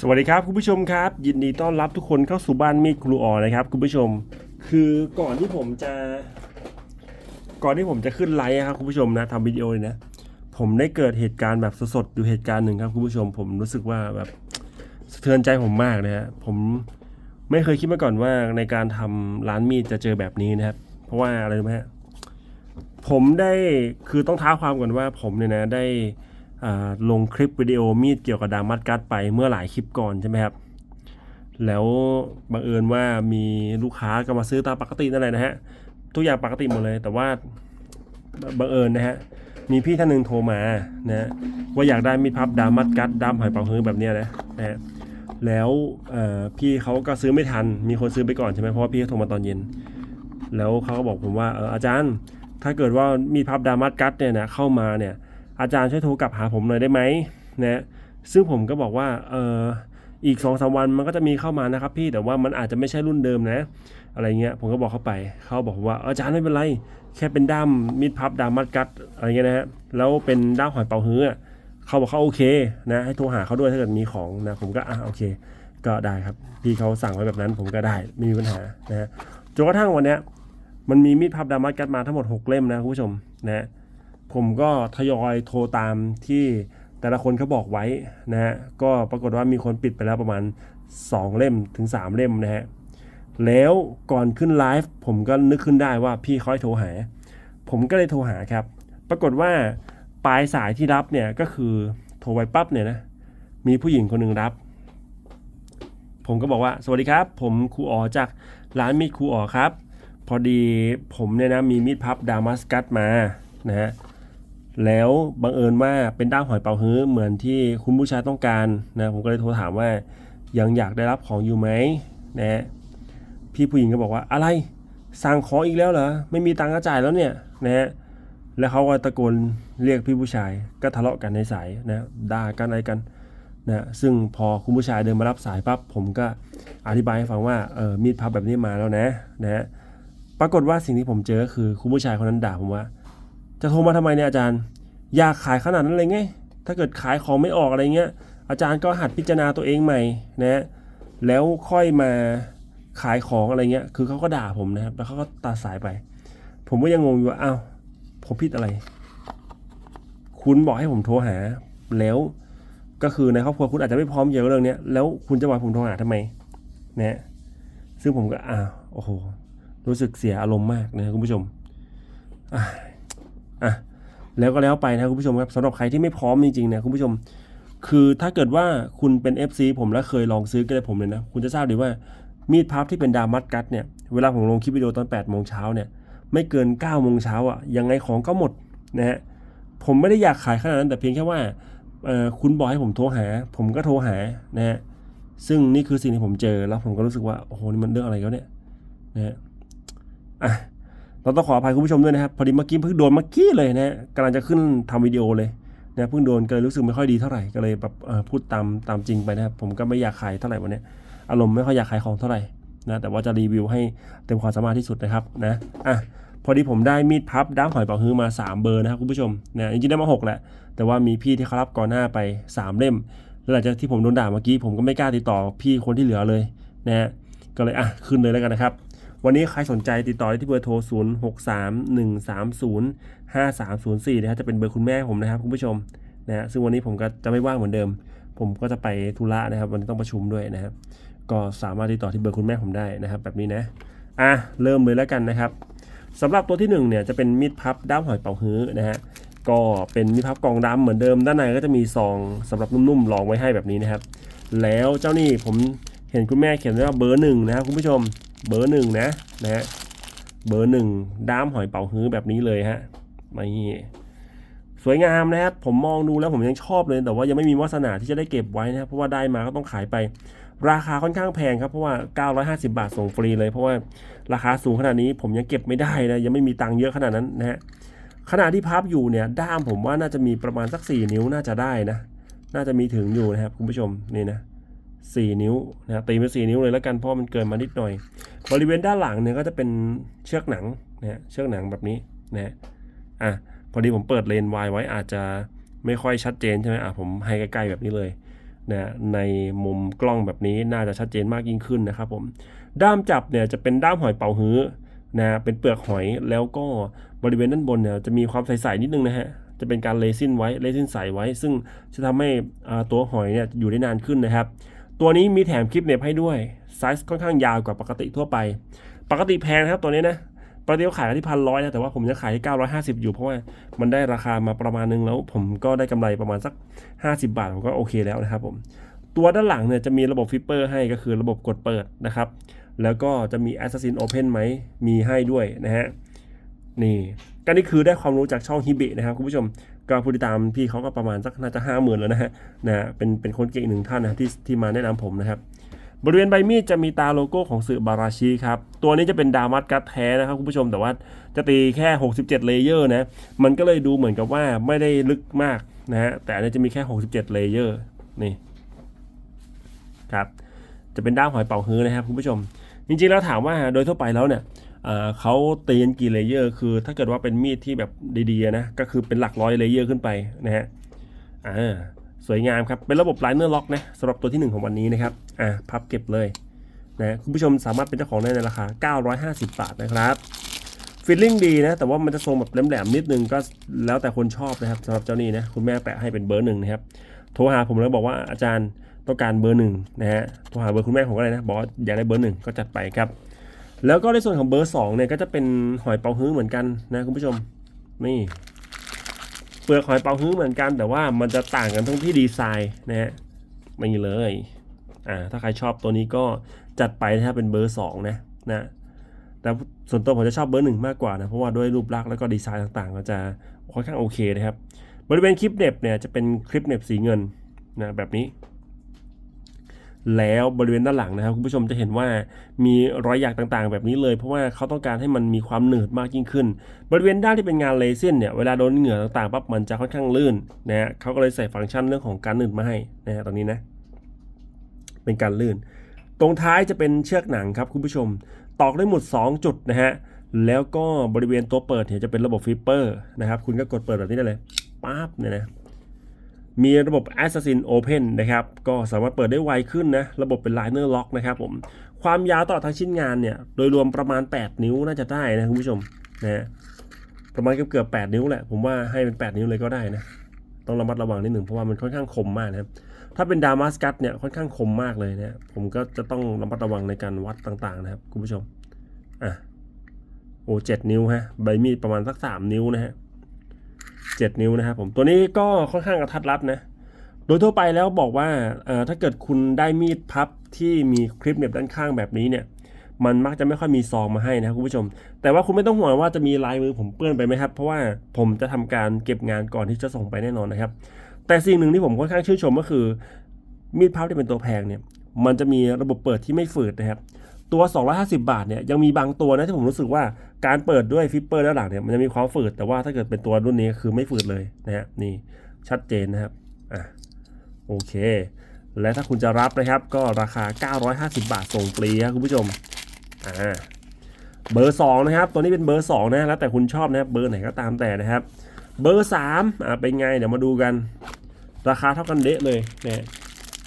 สวัสดีครับคุณผู้ชมครับ ยินดีต้อนรับทุกคนเข้าสู่บ้านมีดครูอ๋อนะครับคุณผู้ชม คือก่อนที่ผมจะ ก่อนที่ผมจะขึ้นไลฟ์ครับคุณผู้ชมนะทำวิดีโอเลยนะ ผมได้เกิดเหตุการณ์แบบสดๆอยู่เหตุการณ์หนึ่งครับคุณผู้ชม ผมรู้สึกว่าแบบสะเทือนใจผมมากนะฮะผมไม่เคยคิดมาก่อนว่าในการทำร้านมีดจะเจอแบบนี้นะครับ เพราะว่าอะไรรู้ไหมฮะผมได้คือต้องท้าความก่อนว่าผมเนี่ยนะได้ ลงคลิปวิดีโอมีดเกี่ยวกับดามัดกัดไปเมื่อหลายคลิปก่อนใช่ไหมครับ แล้วบังเอิญว่ามีลูกค้าก็มาซื้อตามปกตินั่นแหละนะฮะทุกอย่างปกติหมดเลย แต่ว่าบังเอิญนะฮะมีพี่ท่านหนึ่งโทรมานะว่าอยากได้มีดพับดามัดกัดดามหอยเป๋าฮื้อแบบนี้นะนะฮะแล้วพี่เขาก็ซื้อไม่ทัน มีคนซื้อไปก่อนใช่ไหมเพราะว่าพี่เขาโทรมาตอนเย็น แล้วเขาก็บอกผมว่าอออาจารย์ ถ้าเกิดว่ามีดพับดามัดกัดเนี่ยนะเข้ามาเนี่ย อาจารย์ช่วยโทรกลับหาผมหน่อยได้ไหมนะซึ่งผมก็บอกว่าเอออีกสองสามวันมันก็จะมีเข้ามานะครับพี่แต่ว่ามันอาจจะไม่ใช่รุ่นเดิมนะ อะไรเงี้ยผมก็บอกเขาไปเขาบอกว่าอาจารย์ไม่เป็นไร แค่เป็นด้ามมีดพับด้ามมัดกัดอะไรเงี้ยนะฮะแล้วเป็นด้ามหอยเป๋าฮื้อเขาบอกเขาโอเคนะให้โทรหาเขาด้วยถ้าเกิดมีของนะผมก็อะโอเค ก็ได้ครับพี่เขาสั่งไว้แบบนั้นผมก็ได้ไม่มีปัญหานะฮะจนกระทั่งวันเนี้ยมันมีมีดพับดามัดกัดมาทั้งหมดหกเล่มนะคุณผู้ชมนะ ผมก็ทยอยโทรตามที่แต่ละคนเขาบอกไว้นะฮะก็ปรากฏว่ามีคนปิดไปแล้วประมาณ 2 เล่มถึง 3 เล่มนะฮะแล้วก่อนขึ้นไลฟ์ผมก็นึกขึ้นได้ว่าพี่เขาให้โทรหา ผมก็เลยโทรหาครับ ปรากฏว่าปลายสายที่รับเนี่ยก็คือโทรไปปั๊บเนี่ยนะมีผู้หญิงคนหนึ่งรับ ผมก็บอกว่าสวัสดีครับ ผมครูอ๋อจากร้านมีดครูอ๋อครับ พอดีผมเนี่ยนะมีมีดพับดามัสกัสมานะฮะ แล้วบังเอิญว่าเป็นด้ามหอยเป๋าฮื้อเหมือนที่คุณผู้ชายต้องการนะผมก็เลยโทรถามว่ายังอยากได้รับของอยู่ไหมนะฮะพี่ผู้หญิงก็บอกว่าอะไรสั่งของอีกแล้วเหรอไม่มีตังค์จ่ายแล้วเนี่ยนะฮะแล้วเขาก็ตะโกนเรียกพี่ผู้ชายก็ทะเลาะกันในสายนะด่ากันอะไรกันนะซึ่งพอคุณผู้ชายเดินมารับสายปั๊บผมก็อธิบายให้ฟังว่าเออมีดพับแบบนี้มาแล้วนะนะฮะปรากฏว่าสิ่งที่ผมเจอคือคุณผู้ชายคนนั้นด่าผมว่า จะโทรมาทำไมเนี่ยอาจารย์ อยากขายขนาดนั้นเลยไง ถ้าเกิดขายของไม่ออกอะไรเงี้ย อาจารย์ก็หัดพิจารณาตัวเองใหม่นะแล้วค่อยมาขายของอะไรเงี้ย คือเขาก็ด่าผมนะครับ แล้วเขาก็ตัดสายไป ผมก็ยังงงอยู่ว่าอ้าวผมผิดอะไร คุณบอกให้ผมโทรหา แล้วก็คือในครอบครัวคุณอาจจะไม่พร้อมเยวกับเรื่องเนี้ยแล้วคุณจะบอกผมโทรหาทำไมนะซึ่งผมก็อ้าวโอ้โห รู้สึกเสียอารมณ์มากนะคุณผู้ชม อะแล้วก็แล้วไปนะคุณผู้ชมครับสำหรับใครที่ไม่พร้อมจริงๆเนี่ยคุณผู้ชม คือถ้าเกิดว่าคุณเป็น FC ผมแล้วเคยลองซื้อกับผมเลยนะคุณจะทราบดีว่ามีดพับที่เป็นดามัดกัดเนี่ยเวลาผมลงคลิปวิดีโอตอน8โมงเช้าเนี่ยไม่เกิน9โมงเช้าอะยังไงของก็หมดนะฮะผมไม่ได้อยากขายขนาดนั้น แต่เพียงแค่ว่าคุณบอกให้ผมโทรหา ผมก็โทรหานะฮะซึ่งนี่คือสิ่งที่ผมเจอแล้วผมก็รู้สึกว่าโอ้โหนี่มันเรื่องอะไรแล้วเนี่ยนะฮะอะ เราต้องขออภัยคุณผู้ชมด้วยนะครับ พอดีเมื่อกี้เพิ่งโดนเมื่อกี้เลยนะกำลังจะขึ้นทำวิดีโอเลยนะเพิ่งโดนก็เลยรู้สึกไม่ค่อยดีเท่าไหร่ก็เลยแบบพูดตามตามจริงไปนะครับผมก็ไม่อยากขายเท่าไหร่วันนี้อารมณ์ไม่ค่อยอยากขายของเท่าไหร่นะแต่ว่าจะรีวิวให้เต็มความสามารถที่สุดนะครับนะอะพอดีผมได้มีดพับด้ามหอยเป๋าฮื้อมา 3 เบอร์นะครับคุณผู้ชมนะจริงๆได้มา6แหละแต่ว่ามีพี่ที่เขารับก่อนหน้าไป 3 เล่มแล้วหลังจากที่ผมโดนด่าเมื่อกี้ผมก็ไม่กล้าติดต่อพี่คนที่เหลือเลยนะฮะก็เลยอะขึ้นเลยแล้วกันนะครับ วันนี้ใครสนใจติดต่อได้ที่เบอร์โทร 0 6 3 1 3 0 5 3 0 4 นะครับจะเป็นเบอร์คุณแม่ผมนะครับคุณผู้ชมนะฮะซึ่งวันนี้ผมก็จะไม่ว่างเหมือนเดิม ผมก็จะไปธุระนะครับ วันนี้ต้องประชุมด้วยนะครับ ก็สามารถติดต่อที่เบอร์คุณแม่ผมได้นะครับ แบบนี้นะอะเริ่มเลยแล้วกันนะครับสำหรับตัวที่หนึ่งเนี่ยจะเป็นมีดพับด้ามหอยเป๋าฮื้อนะฮะก็เป็นมีดพับกล่องดำเหมือนเดิม ด้านในก็จะมีซองสำหรับนุ่มๆรองไว้ให้แบบนี้นะครับ แล้วเจ้านี่ผมเห็นคุณแม่เขียนว่าเบอร์หนึ่งนะครับคุณผู้ชม เบอร์หนึ่งนะนะฮะเบอร์หนึ่งด้ามหอยเป๋าฮื้อแบบนี้เลยฮะนี่สวยงามนะครับผมมองดูแล้วผมยังชอบเลย แต่ว่ายังไม่มีวาสนาที่จะได้เก็บไว้นะครับเพราะว่าได้มาก็ต้องขายไป ราคาค่อนข้างแพงครับเพราะว่า 950 บาทส่งฟรีเลย เพราะว่าราคาสูงขนาดนี้ผมยังเก็บไม่ได้นะยังไม่มีตังค์เยอะขนาดนั้นนะฮะขณะที่พับอยู่เนี่ยด้ามผมว่าน่าจะมีประมาณสัก 4 นิ้วน่าจะได้นะ น่าจะมีถึงอยู่นะครับคุณผู้ชมนี่นะ 4 นิ้วนะตีเป็น4นิ้วเลยแล้วกันเพราะมันเกินมานิดหน่อย บริเวณด้านหลังเนี่ยก็จะเป็นเชือกหนังนะฮะเชือกหนังแบบนี้นะฮะอะพอดีผมเปิดเลนส์วายไว้อาจจะไม่ค่อยชัดเจนใช่ไหมอะผมให้ใกล้ๆแบบนี้เลยนะในมุมกล้องแบบนี้น่าจะชัดเจนมากยิ่งขึ้นนะครับผมด้ามจับเนี่ยจะเป็นด้ามหอยเป่าฮื้อนะเป็นเปลือกหอยแล้วก็บริเวณด้านบนเนี่ยจะมีความใสๆนิดนึงนะฮะจะเป็นการเลซินไว้เลซินใสไว้ ซึ่งจะทำให้ตัวหอยเนี่ยอยู่ได้นานขึ้นนะครับ ตัวนี้มีแถมคลิปเน็บให้ด้วยไซส์ค่อนข้างยาวกว่าปกติทั่วไป ปกติแพงนะครับตัวนี้นะปกติเขาขายกันที่พันร้อยนะแต่ว่าผมจะขายที่950อยู่เพราะว่ามันได้ราคามาประมาณนึงแล้ว ผมก็ได้กำไรประมาณสัก50บาทผมก็โอเคแล้วนะครับผมตัวด้านหลังเนี่ยจะมีระบบฟิปเปอร์ให้ก็คือระบบกดเปิดนะครับ แล้วก็จะมี Assassin Open ไหมมีให้ด้วยนะฮะนี่ก็นี่คือได้ความรู้จากช่องฮิบินะครับคุณผู้ชม ก็ผู้ติดตามพี่เขาก็ประมาณสักน่าจะห้าหมื่นแล้วนะฮะนะเป็นเป็นคนเก่งหนึ่งท่านนะที่ที่มาแนะนำผมนะครับบริเวณใบมีดจะมีตาโลโก้ของสื่อบาราชิครับ ตัวนี้จะเป็นดามัดกัดแท้นะครับคุณผู้ชมแต่ว่าจะตีแค่ 67 เลเยอร์นะ มันก็เลยดูเหมือนกับว่าไม่ได้ลึกมากนะฮะ แต่อันนี้จะมีแค่ 67 เลเยอร์นี่ครับ จะเป็นด้ามหอยเป่าฮื้อนะครับคุณผู้ชม จริงๆแล้วถามว่าโดยทั่วไปแล้วเนี่ย เอ่อเขาตีกันกี่เลเยอร์ คือถ้าเกิดว่าเป็นมีดที่แบบดีๆนะ ก็คือเป็นหลักร้อยเลเยอร์ขึ้นไปนะฮะอ่าสวยงามครับ เป็นระบบไลเนอร์ล็อกนะสำหรับตัวที่ 1 ของวันนี้นะครับ อ่าพับเก็บเลยนะคุณผู้ชมสามารถเป็นเจ้าของได้ในราคา 950 บาทนะครับฟิลลิ่งดีนะ แต่ว่ามันจะทรงแบบแหลมๆนิดนึงก็แล้วแต่คนชอบนะครับสำหรับเจ้านี้นะ คุณแม่แปะให้เป็นเบอร์หนึ่งนะครับ โทรหาผมแล้วบอกว่าอาจารย์ต้องการเบอร์หนึ่งนะฮะ โทรหาเบอร์คุณแม่ผมก็เลยนะ บอกอยากได้เบอร์หนึ่งก็จัดไปครับ แล้วก็ในส่วนของเบอร์สองเนี่ยก็จะเป็นหอยเป๋าฮื้อเหมือนกันนะคุณผู้ชม นี่เปลือกหอยเป๋าฮื้อเหมือนกัน แต่ว่ามันจะต่างกันตรงที่ดีไซน์นะฮะไม่เลยอ่าถ้าใครชอบตัวนี้ก็จัดไปนะครับเป็นเบอร์สองนะนะแต่ส่วนตัวผมจะชอบเบอร์หนึ่งมากกว่านะเพราะว่าด้วยรูปลักษณ์แล้วก็ดีไซน์ต่างๆ ก็จะค่อนข้างโอเคนะครับบริเวณคลิปเน็บเนี่ยจะเป็นคลิปเน็บสีเงินนะแบบนี้ แล้วบริเวณด้านหลังนะครับคุณผู้ชมจะเห็นว่ามีรอยหยักต่างๆ แบบนี้เลย เพราะว่าเขาต้องการให้มันมีความหนืดมากยิ่งขึ้น บริเวณด้านที่เป็นงานเลเซนเนี่ยเวลาโดนเหงื่อต่างๆปั๊บมันจะค่อนข้างลื่นนะฮะเขาก็เลยใส่ฟังก์ชันเรื่องของการหนืดมาให้นะฮะตรงนี้นะเป็นการลื่น ตรงท้ายจะเป็นเชือกหนังครับคุณผู้ชม ตอกได้หมด 2 จุดนะฮะแล้วก็บริเวณตัวเปิดเนี่ยจะเป็นระบบฟิปเปอร์นะครับคุณก็กดเปิดแบบนี้ได้เลยปั๊บเนี่ยนะ มีระบบ Assassin Open นะครับ ก็สามารถเปิดได้ไวขึ้นนะ ระบบเป็น Liner Lock นะครับผม ความยาวตลอดทั้งชิ้นงานเนี่ย โดยรวมประมาณ 8 นิ้วน่าจะได้นะคุณผู้ชมนะประมาณเกือบๆ8นิ้วแหละ ผมว่าให้เป็น 8 นิ้วเลยก็ได้นะ ต้องระมัดระวังนิดหนึ่งเพราะว่ามันค่อนข้างคมมากนะครับ ถ้าเป็นดามัสกัสเนี่ยค่อนข้างคมมากเลยนะผมก็จะต้องระมัดระวังในการวัดต่างๆ นะครับคุณผู้ชม อะ โอ้เจ็ดนิ้วฮะ ใบมีดประมาณสักสามนิ้วนะฮะ เจ็ดนิ้วนะครับผมตัวนี้ก็ค่อนข้างกระทัดรัดนะโดยทั่วไปแล้วบอกว่าถ้าเกิดคุณได้มีดพับที่มีคลิปเหน็บด้านข้างแบบนี้เนี่ยมันมักจะไม่ค่อยมีซองมาให้นะครับคุณผู้ชม แต่ว่าคุณไม่ต้องห่วงว่าจะมีลายมือผมเปื้อนไปไหมครับ เพราะว่าผมจะทำการเก็บงานก่อนที่จะส่งไปแน่นอนนะครับ แต่สิ่งหนึ่งที่ผมค่อนข้างชื่นชมก็คือ มีดพับที่เป็นตัวแพงเนี่ย มันจะมีระบบเปิดที่ไม่ฝืดนะครับ ตัว 250 บาทเนี่ยยังมีบางตัวนะที่ผมรู้สึกว่าการเปิดด้วยฟิปเปอร์ด้านหลังเนี่ยมันจะมีความฝืดแต่ว่าถ้าเกิดเป็นตัวรุ่นนี้คือไม่ฝืดเลยนะฮะนี่ชัดเจนนะครับอะโอเค และถ้าคุณจะรับนะครับก็ราคา 950 บาทส่งฟรีครับคุณผู้ชมอ่าเบอร์ 2 นะครับ ตัวนี้เป็นเบอร์ 2 นะแล้วแต่คุณชอบนะครับเบอร์ไหนก็ตามแต่นะครับ เบอร์3อ่าเป็นไงเดี๋ยวมาดูกัน ราคาเท่ากันเดะเลยเนี่ย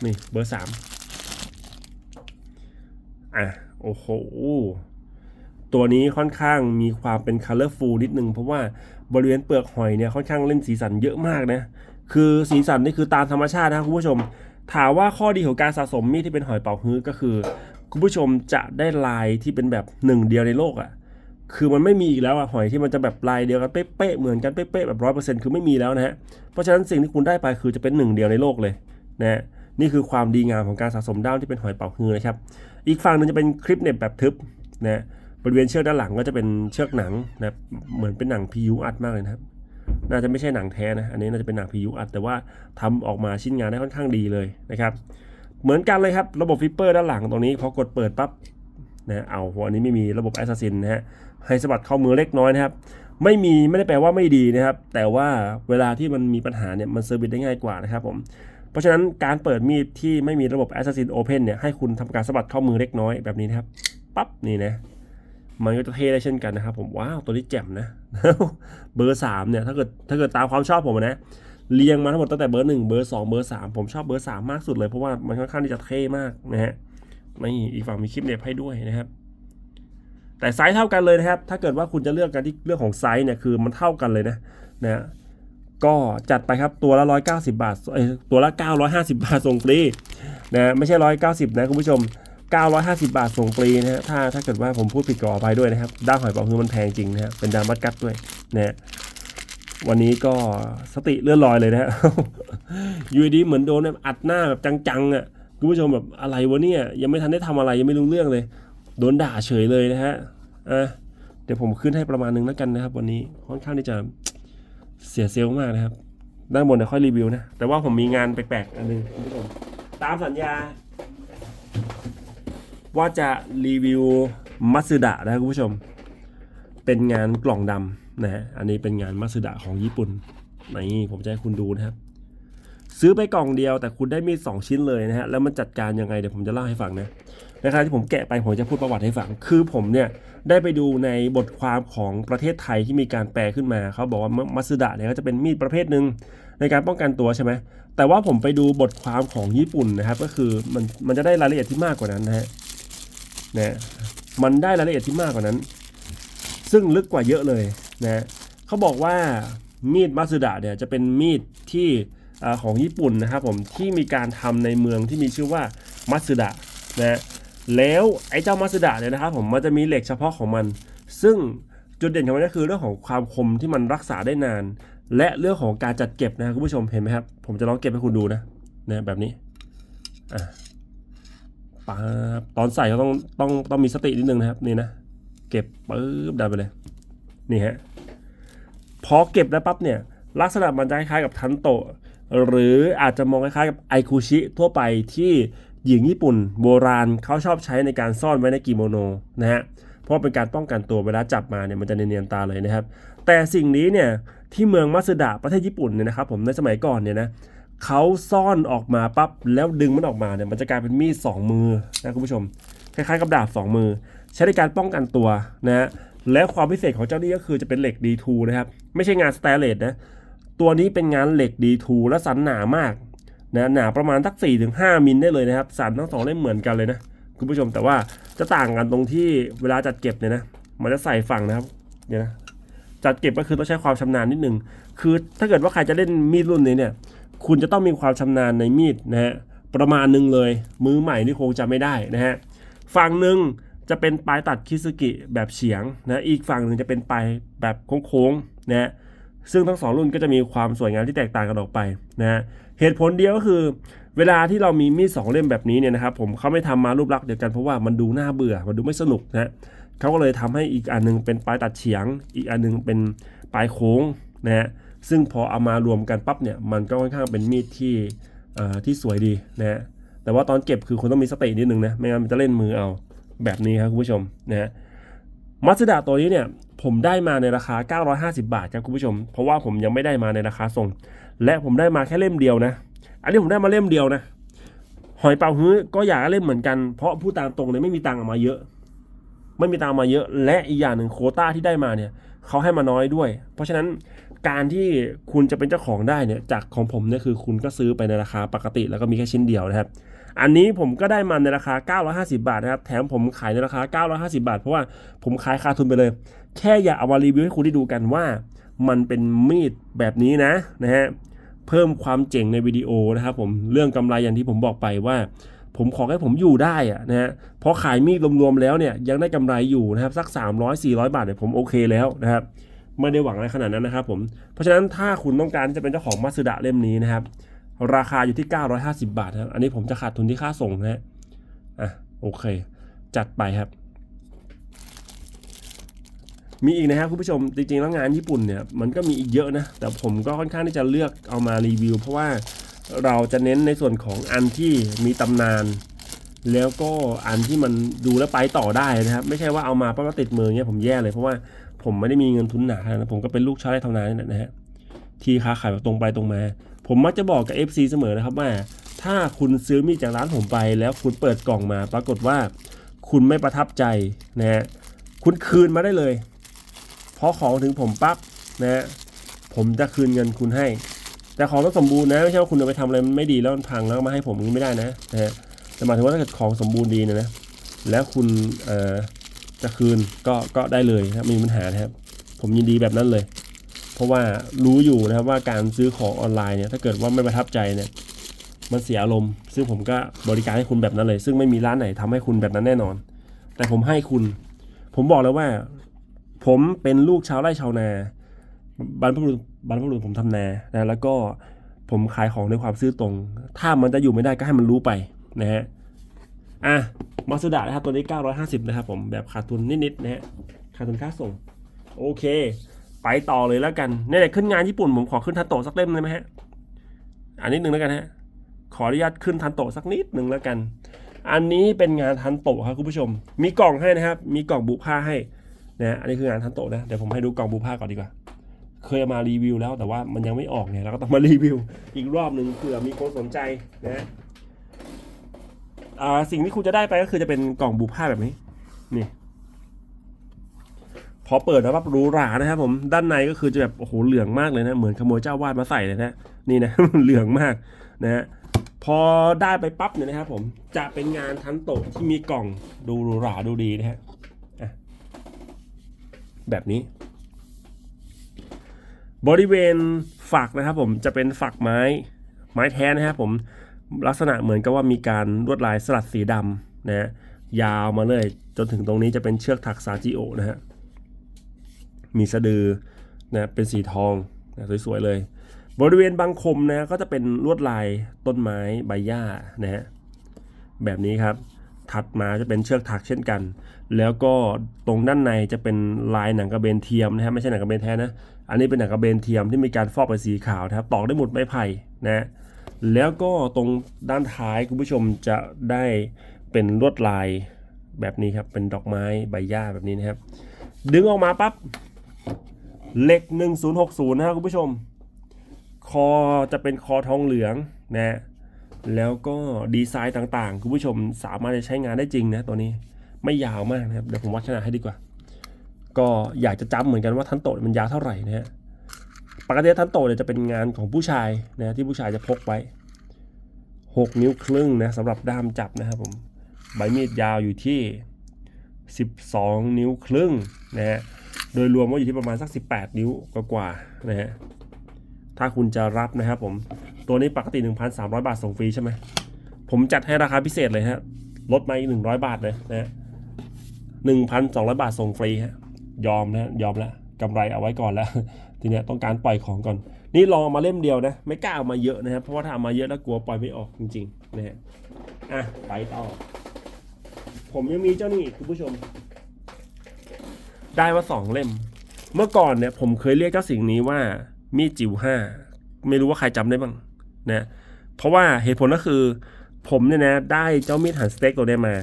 นี่เบอร์ 3อะ โอ้โห ตัวนี้ค่อนข้างมีความเป็น colorful นิดนึง เพราะว่าบริเวณเปลือกหอยเนี่ยค่อนข้างเล่นสีสันเยอะมากนะ คือสีสันนี่คือตามธรรมชาตินะคุณผู้ชม ถามว่าข้อดีของการสะสมมีดที่เป็นหอยเป่าฮื้อก็คือ คุณผู้ชมจะได้ลายที่เป็นแบบหนึ่งเดียวในโลกอะ่ะคือมันไม่มีอีกแล้วอะหอยที่มันจะแบบลายเดียวกันเป๊ะๆเหมือนกันเป๊ะๆแบบร้อยเปอร์เซ็นต์คือไม่มีแล้วนะฮะเพราะฉะนั้นสิ่งที่คุณได้ไปคือจะเป็นหนึ่งเดียวในโลกเลยนะฮะนี่คือความดีงามของการสะสมด้ามที่เป็นหอยเป่าฮื้อนะครับ อีกฝั่งหนึงจะเป็นคลิปเน็บแบบทึบนะบริเวณเชือกด้านหลังก็จะเป็นเชือกหนังนะเหมือนเป็นหนัง PU อัดมากเลยนะครับน่าจะไม่ใช่หนังแท้นะอันนี้น่าจะเป็นหนัง PU อัดแต่ว่าทำออกมาชิ้นงานได้ค่อนข้างดีเลยนะครับเหมือนกันเลยครับระบบฟิปเปอร์ด้านหลังตรงนี้พอกดเปิดปั๊บนะเอาหัวนนี้ไม่มีระบบ Assassin นะฮะให้สะบัดเข้ามือเล็กน้อยนะครับไม่มีไม่ได้แปลว่าไม่ดีนะครับ แต่ว่าเวลาที่มันมีปัญหาเนี่ยมันเซอร์วิสได้ง่ายกว่านะครับผม เพราะฉะนั้นการเปิดมีดที่ไม่มีระบบ Assassin Open เนี่ยให้คุณทำการสะบัดข้ามือเล็กน้อยแบบนี้นะครับปั๊บนี่นะมันก็จะเท่ได้เช่นกันนะครับผมว้าวตัวนี้แจ่มนะเบอร์สามเนี่ยถ้าเกิดถ้าเกิดตามความชอบผมนะเรียงมาทั้งหมดตั้งแต่เบอร์หนึ่งเบอร์สองเบอร์สามผมชอบเบอร์สามมากสุดเลยเพราะว่ามันค่อนข้างที่จะเท่มากนะฮะนี่อีกฝั่งมีคลิปเหน็บให้ด้วยนะครับ แต่ไซส์เท่ากันเลยนะครับ ถ้าเกิดว่าคุณจะเลือกกันที่เรื่องของไซส์เนี่ยคือมันเท่ากันเลยนะนะฮะ ก็จัดไปครับตัวละ 190 บาทเอ้ยตัวละ 950 บาทส่งฟรีนะไม่ใช่ 190 นะคุณผู้ชม 950 บาทส่งฟรีนะฮะถ้าถ้าเกิดว่าผมพูดผิดก็อภัยด้วยนะครับด้ามหอยเป๋าฮือมันแพงจริงนะฮะเป็นดามัดกัดด้วยนะฮะวันนี้ก็สติเลื่อนลอยเลยนะฮะยูดีเหมือนโดนแบบอัดหน้าแบบจังๆอะคุณผู้ชมแบบอะไรวะเนี่ยยังไม่ทันได้ทำอะไรยังไม่รู้เรื่องเลย โดนด่าเฉยเลยนะฮะอะเดี๋ยวผมขึ้นให้ประมาณนึงแล้วกันนะครับ วันนี้ค่อนข้างที่จะ เสียเซลล์มากนะครับ ด้านบนเดี๋ยวค่อยรีวิวนะ แต่ว่าผมมีงานแปลกๆอันหนึงคุณผู้ชมตามสัญญา ว่าจะรีวิวมัตสึดะนะครับคุณผู้ชม เป็นงานกล่องดำนะฮะอันนี้เป็นงานมัตสึดะของญี่ปุ่นนี่ผมจะให้คุณดูนะครับ ซื้อไปกล่องเดียวแต่คุณได้มีดสองชิ้นเลยนะฮะแล้วมันจัดการยังไงเดี๋ยวผมจะเล่าให้ฟังนะในขณะที่ผมแกะไปผมจะพูดประวัติให้ฟัง คือผมเนี่ยได้ไปดูในบทความของประเทศไทยที่มีการแปลขึ้นมาเขาบอกว่ามัสดะเนี่ยก็จะเป็นมีดประเภทหนึ่งในการป้องกันตัวใช่ไหมแต่ว่าผมไปดูบทความของญี่ปุ่นนะครับ ก็คือมันมันจะได้รายละเอียดที่มากกว่านั้นนะฮะนะมันได้รายละเอียดที่มากกว่านั้น ซึ่งลึกกว่าเยอะเลยนะเขาบอกว่ามีดมัสดะเนี่ยจะเป็นมีดที่ ของญี่ปุ่นนะครับผมที่มีการทำในเมืองที่มีชื่อว่ามัตสึดะนะแล้วไอ้เจ้ามัตสึดะเนี่ยนะครับผมมันจะมีเหล็กเฉพาะของมัน ซึ่งจุดเด่นของมันก็คือเรื่องของความคมที่มันรักษาได้นาน และเรื่องของการจัดเก็บนะครับคุณผู้ชมเห็นไหมครับ ผมจะลองเก็บให้คุณดูนะนะแบบนี้อะป๊าบตอนใส่ก็ต้องต้องต้องมีสตินิดนึงนะครับนี่นะเก็บปึ๊บดันไปเลยนี่ฮะพอเก็บแล้วปั๊บเนี่ยลักษณะมันจะคล้ายๆกับทันโตะ หรืออาจจะมองคล้ายๆกับไอคุชิทั่วไปที่หญิงญี่ปุ่นโบราณเขาชอบใช้ในการซ่อนไว้ในกิโมโนนะฮะเพราะเป็นการป้องกันตัวเวลาจับมาเนี่ยมันจะเนียนๆตาเลยนะครับ แต่สิ่งนี้เนี่ยที่เมืองมัตสึดะประเทศญี่ปุ่นเนี่ยนะครับผมในสมัยก่อนเนี่ยนะเขาซ่อนออกมาปั๊บแล้วดึงมันออกมาเนี่ยมันจะกลายเป็นมีดสองมือนะคุณผู้ชมคล้ายๆกับดาบสองมือ ใช้ในการป้องกันตัวนะฮะและความพิเศษของเจ้านี่ก็คือจะเป็นเหล็ก D2 นะครับไม่ใช่งานสแตนเลสนะ ตัวนี้เป็นงานเหล็ก D2 และสันหนามากนะหนาประมาณสัก4-5มิลได้เลยนะครับ สันทั้งสองเล่มเหมือนกันเลยนะคุณผู้ชมแต่ว่าจะต่างกันตรงที่เวลาจัดเก็บเนี่ยนะมันจะใส่ฝั่งนะครับเดี๋ยนะจัดเก็บก็คือต้องใช้ความชำนาญนิดนึงคือถ้าเกิดว่าใครจะเล่นมีดรุ่นนี้เนี่ย คุณจะต้องมีความชำนาญในมีดนะฮะประมาณหนึ่งเลย มือใหม่นี่คงจะไม่ได้นะฮะฝั่งหนึ่งจะเป็นปลายตัดคิสกิแบบเฉียงนะอีกฝั่งหนึ่งจะเป็นปลายแบบโค้งๆนะฮะ ซึ่งทั้งสองรุ่นก็จะมีความสวยงามที่แตกต่างกันออกไปนะฮะเหตุผลเดียวก็คือ เวลาที่เรามีมีดสองเล่มแบบนี้เนี่ยนะครับผมเขาไม่ทำมารูปลักษณ์เดียวกันเพราะว่ามันดูน่าเบื่อมันดูไม่สนุกนะฮะเขาก็เลยทำให้อีกอันหนึงเป็นปลายตัดเฉียง อีกอันหนึงเป็นปลายโค้งนะฮะซึ่งพอเอามารวมกันปั๊บเนี่ยมันก็ค่อนข้างเป็นมีดที่อ่อที่สวยดีนะฮะแต่ว่าตอนเก็บคือคุณต้องมีสตินิดนึงนะไม่งั้นมันจะเล่นมือเอาแบบนี้ครับคุณผู้ชมนะฮะมัสดาตัวนี้เนี่ย ผมได้มาในราคา 950 บาทครับคุณผู้ชม เพราะว่าผมยังไม่ได้มาในราคาส่ง และผมได้มาแค่เล่มเดียวนะ อันนี้ผมได้มาเล่มเดียวนะ หอยเป่าฮื้อก็อยากเล่มเหมือนกัน เพราะผู้ตามตรงเนี่ยไม่มีตังค์เอามาเยอะ ไม่มีตังค์มาเยอะ และอีกอย่างหนึ่งโคต้าที่ได้มาเนี่ยเขาให้มาน้อยด้วย เพราะฉะนั้นการที่คุณจะเป็นเจ้าของได้เนี่ย จากของผมเนี่ยคือคุณก็ซื้อไปในราคาปกติ แล้วก็มีแค่ชิ้นเดียวนะครับ อันนี้ผมก็ได้มาในราคา 950 บาทนะครับ แถมผมขายในราคา 950 บาท เพราะว่าผมขายขาดทุนไปเลย แค่อยากเอามารีวิวให้คุณได้ดูกันว่า มันเป็นมีดแบบนี้นะนะฮะเพิ่มความเจ๋งในวิดีโอนะครับผมเรื่องกำไรอย่างที่ผมบอกไปว่า ผมขอให้ผมอยู่ได้อะนะฮะพราะขายมีดรวมๆแล้วเนี่ยยังได้กำไรอยู่นะครับสัก 300-400 บาทเนี่ยผมโอเคแล้วนะครับไม่ได้หวังอะไรขนาดนั้นนะครับผม เพราะฉะนั้นถ้าคุณต้องการจะเป็นเจ้าของมัสดะเล่มนี้นะครับ ราคาอยู่ที่ 950 บาทครับ อันนี้ผมจะขาดทุนที่ค่าส่งนะฮะอะโอเค จัดไปครับ มีอีกนะครับคุณผู้ชมจริงๆแล้วงานญี่ปุ่นเนี่ยมันก็มีอีกเยอะนะ แต่ผมก็ค่อนข้างที่จะเลือกเอามารีวิว เพราะว่าเราจะเน้นในส่วนของอันที่มีตำนาน แล้วก็อันที่มันดูแลไปต่อได้นะครับ ไม่ใช่ว่าเอามาเพราะว่าติดมือเงี้ยผมแย่เลยเพราะว่าผมไม่ได้มีเงินทุนหนานะผมก็เป็นลูกชายเท่านั้นนะฮะที่ค้าขายแบบตรงไปตรงมา ผมมักจะบอกกับ FC เสมอนะครับว่า ถ้าคุณซื้อมีดจากร้านผมไป แล้วคุณเปิดกล่องมา ปรากฏว่า คุณไม่ประทับใจนะฮะคุณคืนมาได้เลย พอของถึงผมปั๊บนะฮะผมจะคืนเงินคุณให้ แต่ของต้องสมบูรณ์นะไม่ใช่ว่าคุณเอาไปทำอะไรมันไม่ดีแล้วมันพังแล้วมาให้ผมงนี้ไม่ได้นะนะฮะแต่หมายถึงว่าถ้าเกิดของสมบูรณ์ดีนยนะแล้วคุณเอ่อจะคืนก็ก็ได้เลยนะไม่มีปัญหานะครับ ผมยินดีแบบนั้นเลย เพราะว่ารู้อยู่นะครับว่าการซื้อของออนไลน์เนี่ยถ้าเกิดว่าไม่ประทับใจเนี่ยมันเสียอารมณ์ซึ่งผมก็บริการให้คุณแบบนั้นเลย ซึ่งไม่มีร้านไหนทำให้คุณแบบนั้นแน่นอน แต่ผมให้คุณ ผมบอกเลยว่า ผมเป็นลูกชาวไร่ชาวนาบรรพบุรุษบรรพบุรุษผมทำนานะแล้วก็ผมขายของด้วยความซื่อตรง ถ้ามันจะอยู่ไม่ได้ก็ให้มันรู้ไปนะฮะอะมาสดานะครับตัวนี้ 950 นะครับผมแบบขาดทุนนิดๆนะฮะขาดทุนค่าส่ง โอเค ไปต่อเลยแล้วกันเนี่ยขึ้นงานญี่ปุ่นผมขอขึ้นทันโตสักเล่มได้ไหมฮะอันนิดนึงแล้วกันฮะขออนุญาตขึ้นทันโตสักนิดหนึ่งแล้วกัน อันนี้เป็นงานทันโตครับคุณผู้ชม มีกล่องให้นะครับ มีกล่องบุผ้าให้ นะอันนี้คืองานทันโตนะเดี๋ยวผมให้ดูกล่องบุผ้าก่อนดีกว่า เคยมารีวิวแล้วแต่ว่ามันยังไม่ออกเนี่ยเราก็ต้องมารีวิว อีกรอบหนึ่งเผื่อมีคนสนใจนะอ่าสิ่งที่คุณจะได้ไปก็คือจะเป็นกล่องบุผ้าแบบนี้นี่พอเปิดแล้วปั๊บหรูหรานะครับผมด้านในก็คือจะแบบโอ้โหเหลืองมากเลยนะเหมือนขโมยเจ้าวาดมาใส่เลยนะนี่นะเหลืองมากนะฮะพอได้ไปปั๊บเนี่ยนะครับผมจะเป็นงานทันโตที่มีกล่องดูหรูหราดูดีนะฮะ แบบนี้ บริเวณฝักนะครับผมจะเป็นฝักไม้ไม้แท้นะครับผมลักษณะเหมือนกับว่ามีการลวดลายสลัดสีดำนะฮะยาวมาเลยจนถึงตรงนี้จะเป็นเชือกถักซาจิโอนะฮะมีสะดือนะเป็นสีทองนะสวยๆเลย บริเวณบางคมนะก็จะเป็นลวดลายต้นไม้ใบหญ้านะฮะแบบนี้ครับ ถัดมาจะเป็นเชือกถักเช่นกัน แล้วก็ตรงด้านในจะเป็นลายหนังกระเบนเทียมนะฮะไม่ใช่หนังกระเบนแท้นะ อันนี้เป็นหนังกระเบนเทียมที่มีการฟอกเป็นสีขาวนะครับตอกด้วยหมุดไม้ไผ่นะแล้วก็ตรงด้านท้ายคุณผู้ชมจะได้เป็นลวดลายแบบนี้ครับเป็นดอกไม้ใบหญ้าแบบนี้นะครับ ดึงออกมาปั๊บเหล็ก 1060 นะครับคุณผู้ชม คอจะเป็นคอทองเหลืองนะ แล้วก็ดีไซน์ต่างๆ คุณผู้ชมสามารถจะใช้งานได้จริงนะตัวนี้ไม่ยาวมากนะครับ เดี๋ยวผมวัดขนาดให้ดีกว่า ก็อยากจะจำเหมือนกันว่าทันโตะมันยาวเท่าไหร่นะฮะปกติทันโตะเนี่ยจะเป็นงานของผู้ชายนะที่ผู้ชายจะพกไว้ 6 นิ้วครึ่งนะสำหรับด้ามจับนะครับผมใบมีดยาวอยู่ที่ 12 นิ้วครึ่งนะฮะโดยรวมก็อยู่ที่ประมาณสัก 18 นิ้วกว่าๆนะฮะถ้าคุณจะรับนะครับผม ตัวนี้ปกติ 1,300 บาทส่งฟรีใช่ไหม ผมจัดให้ราคาพิเศษเลยฮะ ลดมาอีก 100 บาทเลยนะฮะ1,200บาทส่งฟรีฮะ ยอมนะ ยอมแล้วกำไรเอาไว้ก่อนแล้ว ทีเนี้ยต้องการปล่อยของก่อน นี่ลองมาเล่มเดียวนะ ไม่กล้าเอามาเยอะนะครับ เพราะว่าถ้าเอามาเยอะแล้วกลัวปล่อยไม่ออกจริงๆนะฮะ อะ ไปต่อ ผมยังมีเจ้านี่คุณผู้ชม ได้มาสองเล่ม เมื่อก่อนเนี่ยผมเคยเรียกเจ้าสิ่งนี้ว่ามีดจิ๋วห้า ไม่รู้ว่าใครจำได้บ้าง นะเพราะว่าเหตุผลก็คือ ผมเนี่ยนะได้เจ้ามีดหั่นสเต็กตัวนี้มา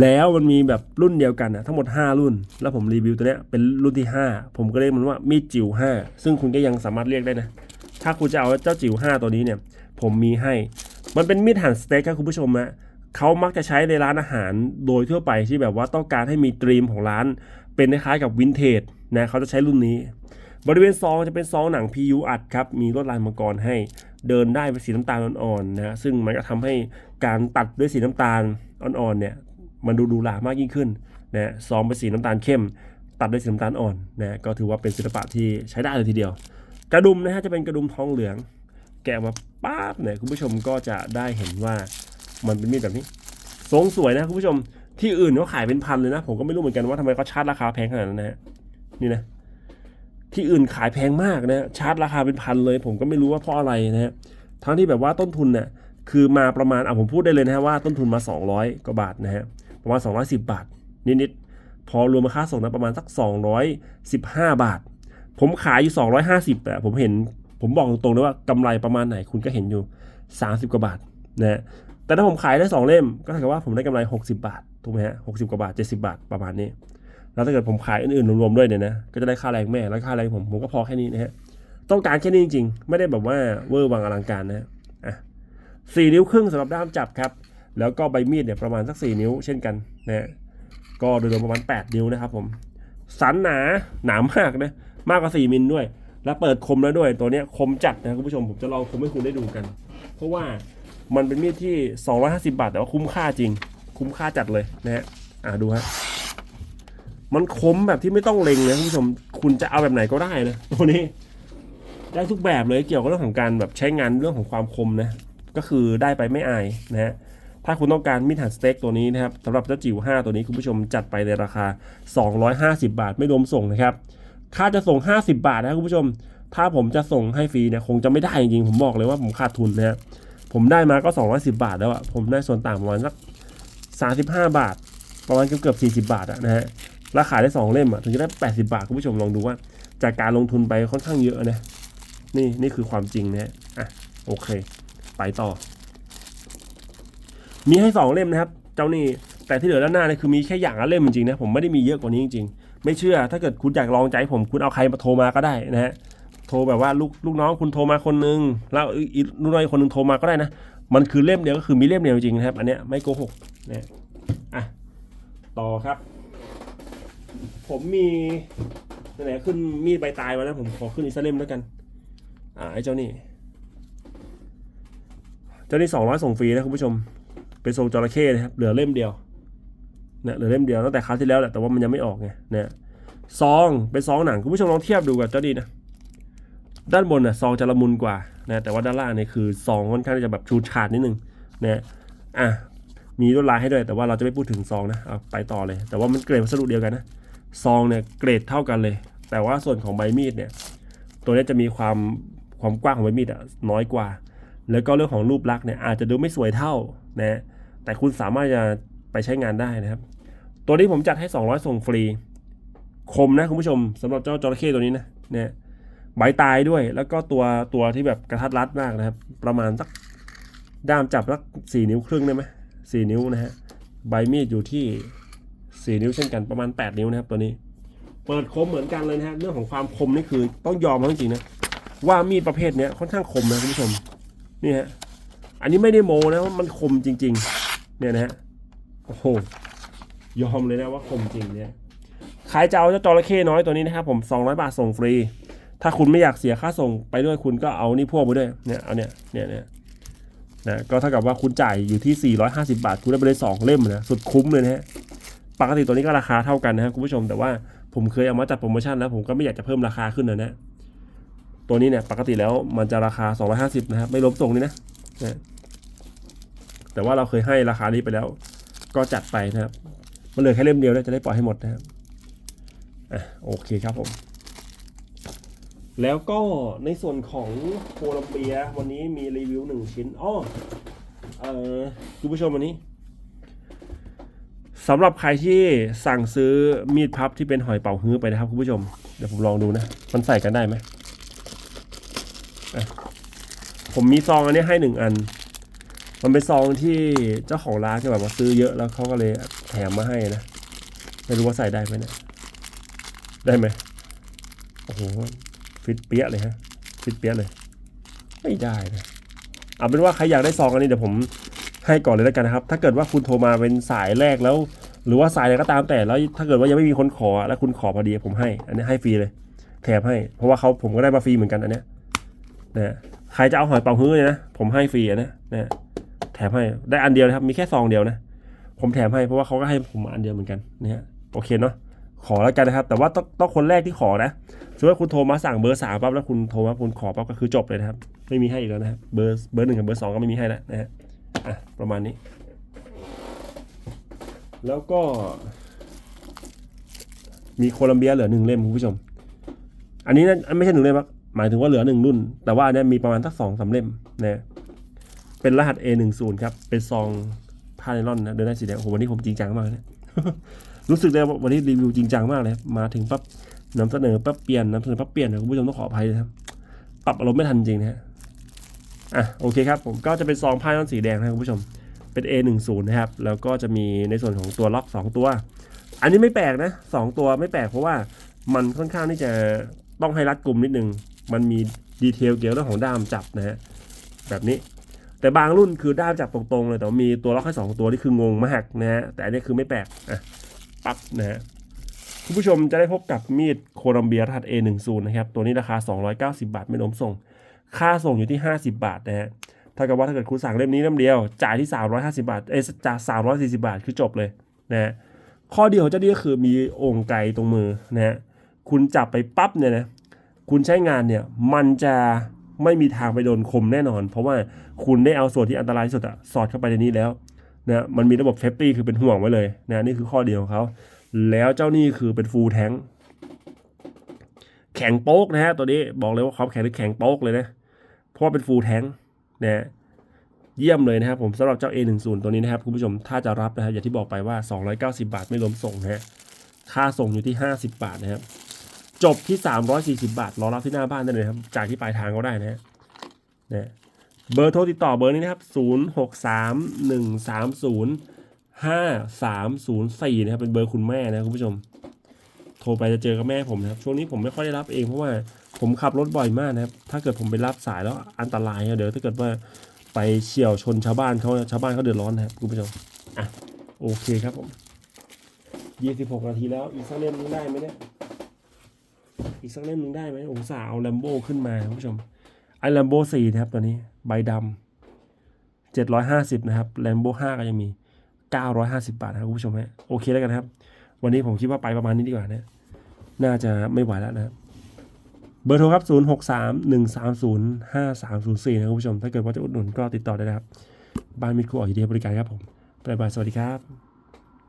แล้วมันมีแบบรุ่นเดียวกันนะทั้งหมด 5 รุ่น แล้วผมรีวิวตัวเนี้ยเป็นรุ่นที่ 5 ผมก็เรียกมันว่ามีดจิ๋ว5 ซึ่งคุณก็ยังสามารถเรียกได้นะถ้าคุณจะเอาเจ้าจิ๋ว5 ตัวนี้เนี่ย ผมมีให้ มันเป็นมีดหั่นสเต็กครับคุณผู้ชมนะเขามักจะใช้ในร้านอาหารโดยทั่วไปที่แบบว่าต้องการให้มีตรีมของร้าน เป็นคล้ายๆกับวินเทจนะเขาจะใช้รุ่นนี้ บริเวณซองจะเป็นซองหนัง PU อัดครับ มีลวดลายมังกรให้ เดินได้เป็นสีน้ำตาลอ่อนๆนะฮะซึ่งมันก็ทำให้การตัดด้วยสีน้ำตาลอ่อนๆเนี่ยมันดูดูหลามากยิ่งขึ้นนะซองเป็นสีน้ำตาลเข้ม ตัดด้วยสีน้ำตาลอ่อนนะก็ถือว่าเป็นศิลปะที่ใช้ได้เลยทีเดียว กระดุมนะฮะจะเป็นกระดุมทองเหลือง แกะมาป๊าบเนี่ยคุณผู้ชมก็จะได้เห็นว่ามันเป็นมีดแบบนี้ทรงสวยนะคุณผู้ชมที่อื่นเขาขายเป็นพันเลยนะ ผมก็ไม่รู้เหมือนกันว่าทำไมเขาชาร์จราคาแพงขนาดนั้นนะฮะนี่นะ ที่อื่นขายแพงมากนะชาร์จราคาเป็นพันเลย ผมก็ไม่รู้ว่าเพราะอะไรนะฮะทั้งที่แบบว่าต้นทุนเนี่ยคือมาประมาณอะผมพูดได้เลยนะฮะว่าต้นทุนมา 200 กว่าบาทนะฮะประมาณ 210 บาท นิดๆพอรวมค่าส่งนะประมาณสัก 215 บาท ผมขายอยู่ 250 แต่ผมเห็นผมบอกตรงๆเลยว่ากำไรประมาณไหนคุณก็เห็นอยู่ 30 กว่าบาทนะฮะแต่ถ้าผมขายได้ 2 เล่มก็เท่ากับว่าผมได้กำไร 60 บาทถูกไหมฮะ60กว่าบาท 70 บาทประมาณนี้ แล้วถ้าเกิดผมขายอื่นๆรวมๆด้วยเนี่ยนะก็จะได้ค่าแรงแม่แล้วค่าแรงผมผมก็พอแค่นี้นะฮะต้องการแค่นี้จริงๆ ไม่ได้แบบว่าเวอร์วังอลังการนะอะสี่นิ้วครึ่งสำหรับด้ามจับครับ แล้วก็ใบมีดเนี่ยประมาณสักสี่นิ้วเช่นกันนะฮะก็โดยรวมประมาณ 8 นิ้วนะครับผมสันหนาหนามากนะมากกว่า 4 มิลด้วย และเปิดคมแล้วด้วยตัวเนี้ยคมจัดนะคุณผู้ชมผมจะลองคมให้คุณได้ดูกัน เพราะว่ามันเป็นมีดที่ 250 บาทแต่ว่าคุ้มค่าจริง คุ้มค่าจัดเลยนะฮะอ่าดูฮะ มันคมแบบที่ไม่ต้องเล็งเลยคุณผู้ชมคุณจะเอาแบบไหนก็ได้นะตัวนี้ ได้ทุกแบบเลยเกี่ยวกับเรื่องของการแบบใช้งานเรื่องของความคมนะก็คือได้ไปไม่อายนะฮะถ้าคุณต้องการมีดหั่นสเต็กตัวนี้นะครับสำหรับเจ้าจิ๋ว5 ตัวนี้คุณผู้ชมจัดไปในราคา 250 บาทไม่รวมส่งนะครับค่าจะส่ง 50 บาทนะคุณผู้ชม ถ้าผมจะส่งให้ฟรีเนี่ยคงจะไม่ได้จริงๆผมบอกเลยว่าผมขาดทุนนะฮะผมได้มาก็ 210 บาทแล้วอะผมได้ส่วนต่างประมาณสัก35 บาท ประมาณเกือบๆ40 บาทอะนะฮะ ราขายได้2เล่มอะถึงจะได้80บาทคุณผู้ชมลองดูว่า จากการลงทุนไปค่อนข้างเยอะนะนี่นี่คือความจริงนะฮะอะโอเค ไปต่อ มีให้สองเล่มนะครับ เจ้านี่แต่ที่เหลือด้านหน้าเนี่ยคือมีแค่อย่างละเล่มจริงๆนะผมไม่ได้มีเยอะกว่านี้จริงๆ ไม่เชื่อถ้าเกิดคุณอยากลองใจผมคุณเอาใครมาโทรมาก็ได้นะฮะโทรแบบว่าลูกลูกน้องคุณโทรมาคนนึงแล้วอีกลูกน้องอีกคนนึงโทรมาก็ได้นะมันคือเล่มเดียวก็คือมีเล่มเดียวจริงนะครับ อันเนี้ยไม่โกหกนะอะต่อครับ ผมมีไหนขึ้นมีดใบตายมาแล้วผมขอขึ้นอีกสักเล่มแล้วกัน อ่าไอ้เจ้านี่เจ้านี่สองร้อยส่งฟรีนะคุณผู้ชม เป็นทรงจระเข้นะครับเหลือเล่มเดียวเนี่ยเหลือเล่มเดียวตั้งแต่คราวที่แล้วแหละแต่ว่ามันยังไม่ออกไงเนี่ยซองเป็นซองหนังคุณผู้ชมลองเทียบดูกับเจ้านี่นะด้านบนน่ะซองจะละมุนกว่านะแต่ว่าด้านล่างเนี่ยคือซองค่อนข้างจะแบบชูชาดนิดนึงนะอะมีลวดลายให้ด้วยแต่ว่าเราจะไม่พูดถึงซองนะเอาไปต่อเลย แต่ว่ามันเกรดวัสดุเดียวกันนะ ซองเนี่ยเกรดเท่ากันเลย แต่ว่าส่วนของใบมีดเนี่ยตัวนี้จะมีความความกว้างของใบมีดอะน้อยกว่า แล้วก็เรื่องของรูปลักษณ์เนี่ยอาจจะดูไม่สวยเท่านะแต่คุณสามารถจะไปใช้งานได้นะครับ ตัวนี้ผมจัดให้ 200 ส่งฟรี คมนะคุณผู้ชมสำหรับเจ้าจระเข้ตัวนี้นะเนี่ยใบตายด้วยแล้วก็ตัวตัวที่แบบกระทัดรัดมากนะครับ ประมาณสักด้ามจับสักสี่นิ้วครึ่งได้ไหมสี่นิ้วนะฮะใบมีดอยู่ที่ สี่นิ้วเช่นกันประมาณ 8 นิ้วนะครับตัวนี้ เปิดคมเหมือนกันเลยนะฮะเรื่องของความคมนี่คือต้องยอมเขาจริงๆนะว่ามีดประเภทเนี้ยค่อนข้างคมนะคุณผู้ชมนี่ฮะอันนี้ไม่ได้โมนะว่ามันคมจริง ๆ เนี่ยนะฮะโอ้โหยอมเลยนะว่าคมจริงเนี่ยใครจะเอาเจ้าจระเข้น้อยตัวนี้นะครับผม200บาทส่งฟรี ถ้าคุณไม่อยากเสียค่าส่งไปด้วยคุณก็เอานี่พวงไปด้วยเนี่ยเอาเนี่ยเนี่ยเนี่ยนะก็เท่ากับว่าคุณจ่ายอยู่ที่ 450 บาท คุณได้ไปเลยสองเล่มนะสุดคุ้มเลยนะฮะ ปกติตัวนี้ก็ราคาเท่ากันนะครับคุณผู้ชมแต่ว่าผมเคยเอามาจัดโปรโมชั่นแล้วผมก็ไม่อยากจะเพิ่มราคาขึ้นนะนะตัวนี้เนี่ยปกติแล้วมันจะราคา 250 นะครับไม่รวมส่งนี่นะนะแต่ว่าเราเคยให้ราคานี้ไปแล้ว ก็จัดไปนะครับมันเหลือแค่เล่มเดียวแล้วจะได้ปล่อยให้หมดนะครับอะโอเคครับผม แล้วก็ในส่วนของโคลัมเบียวันนี้มีรีวิวหนึ่งชิ้นอ้อเออคุณผู้ชมวันนี้ สำหรับใครที่สั่งซื้อมีดพับที่เป็นหอยเป่าฮื้อไปนะครับคุณผู้ชม เดี๋ยวผมลองดูนะ มันใส่กันได้ไหม ผมมีซองอันนี้ให้หนึ่งอัน มันเป็นซองที่เจ้าของร้านก็แบบว่าซื้อเยอะแล้วเขาก็เลยแถมมาให้นะ ไม่รู้ว่าใส่ได้ไหมเนะี่ยได้ไหม โอ้โห ฟิตเปี้ยเลยฮะ ฟิตเปี้ยเลย ไม่ได้นะเอาเป็นว่าใครอยากได้ซองอันนี้เดี๋ยวผม ให้ก่อนเลยแล้วกันนะครับ ถ้าเกิดว่าคุณโทรมาเป็นสายแรกแล้ว หรือว่าสายอะไรก็ตามแต่แล้วถ้าเกิดว่ายังไม่มีคนขอแล้วคุณขอพอดีผมให้ อันนี้ให้ฟรีเลยแถมให้ เพราะว่าเขาผมก็ได้มาฟรีเหมือนกันอันเนี้ยนะใครจะเอาหอยเป๋าฮื้อเนี่ยนะผมให้ฟรีอันเนี้ยนะแถมให้ได้อันเดียวนะครับมีแค่ซองเดียวนะผมแถมให้เพราะว่าเขาก็ให้ผมมาอันเดียวเหมือนกันนะฮะโอเคเนาะขอแล้วกันนะครับ แต่ว่าต้องต้องคนแรกที่ขอนะสมมติว่าคุณโทรมาสั่งเบอร์สามปั๊บแล้วคุณโทรมาคุณขอปั๊บก็คือจบเลยนะครับ ไม่มีให้อีกแล้วนะครับเบอร์เบอร์หนึ่งกับเบอร์สองก็ไม่มีให้แล้วนะฮะ อะประมาณนี้ แล้วก็ มีโคลัมเบียเหลือหนึ่งเล่มคุณผู้ชม อันนี้นะไม่ใช่หนึ่งเล่มครับหมายถึงว่าเหลือหนึ่งรุ่น แต่ว่าอันเนี้ยมีประมาณสักสองสามเล่มนะเป็นรหัส A10 ครับ เป็นซองผ้าไนลอนนะเดินได้สีแดงโอ้โหวันนี้ผมจริงจังมากเลยรู้สึกเลยว่าวันนี้รีวิวจริงจังมากเลย มาถึงปั๊บนำเสนอปั๊บเปลี่ยนนำเสนอปั๊บเปลี่ยนนะคุณผู้ชมต้องขออภัยนะครับ ปรับอารมณ์ไม่ทันจริงนะฮะ อะโอเคครับผมก็จะเป็นซองผ้าย้อนสีแดงนะครับคุณผู้ชมเป็น A10 นะครับแล้วก็จะมีในส่วนของตัวล็อก 2 ตัว อันนี้ไม่แปลกนะสองตัวไม่แปลกเพราะว่ามันค่อนข้างที่จะต้องให้รัดกลุ่มนิดนึง มันมีดีเทลเกี่ยวกับเรื่องของด้ามจับนะฮะแบบนี้ แต่บางรุ่นคือด้ามจับตรงๆเลยแต่มีตัวล็อกแค่สองตัวที่คืองงมากนะฮะแต่อันนี้คือไม่แปลกอะปั๊บนะฮะคุณผู้ชมจะได้พบกับมีดโคลัมเบียรหัส A10 นะครับ ตัวนี้ราคา 290 บาทไม่รวมส่ง ค่าส่งอยู่ที่ 50 บาทนะฮะถ้ากับว่าถ้าเกิดคุณสั่งเล่มนี้เล่มเดียว จ่ายที่ 350 บาทเอ้จ่าย340 บาทคือจบเลยนะฮะข้อดีของเจ้านี้ก็คือมีองค์ไกลตรงมือนะฮะคุณจับไปปั๊บเนี่ยนะคุณใช้งานเนี่ยมันจะไม่มีทางไปโดนคมแน่นอน เพราะว่าคุณได้เอาส่วนที่อันตรายที่สุดอะสอดเข้าไปในนี้แล้วนะมันมีระบบเซฟตี้คือเป็นห่วงไว้เลยนะนี่คือข้อดีของเขา แล้วเจ้านี่คือเป็นฟูลแทงแข็งโป๊กนะฮะตัวนี้บอกเลยว่าความแข็งนี่แข็งโป๊กเลยนะ เพราะว่าเป็นฟูลแทงนะเยี่ยมเลยนะครับผมสำหรับเจ้า A10 ตัวนี้นะครับคุณผู้ชมถ้าจะรับนะครับอย่างที่บอกไปว่า 290 บาทไม่รวมส่งนะฮะค่าส่งอยู่ที่ 50 บาทนะครับ จบที่ 340 บาท รอรับที่หน้าบ้านได้เลยครับจากที่ปลายทางก็ได้นะฮะนะเบอร์โทรติดต่อเบอร์นี้นะครับ 0631305304 นะครับเป็นเบอร์คุณแม่นะคุณผู้ชม โทรไปจะเจอกับแม่ผมนะครับ ช่วงนี้ผมไม่ค่อยได้รับเองเพราะว่า ผมขับรถบ่อยมากนะครับ ถ้าเกิดผมไปรับสายแล้วอันตรายนะเดี๋ยวถ้าเกิดว่าไปเฉี่ยวชนชาวบ้านเขาชาวบ้านเขาเดือดร้อนนะครับคุณผู้ชมอะโอเคครับผม26นาทีแล้วอีกสักเล่มนึงได้ไหมเนี่ยอีกสักเล่มหนึงได้ไหมองศาเอาแลมโบขึ้นมาคุณผู้ชมไอ้แลมโบสี่นะครับตัวนี้ใบดำเจ็ดร้อยห้าสิบนะครับแลมโบห้าก็ยังมีเก้าร้อยห้าสิบบาทนะครับคุณผู้ชมฮะโอเคแล้วกันครับ วันนี้ผมคิดว่าไปประมาณนี้ดีกว่านะ น่าจะไม่ไหวแล้วนะครับ เบอร์โทรครับ 0 6 3 1 3 0 5 3 0 4 นะครับคุณผู้ชม ถ้าเกิดว่าจะอุดหนุนก็ติดต่อได้นะครับ บ้านมิตรครูออกยินดีบริการครับผมบ๊ายบาย สวัสดีครับ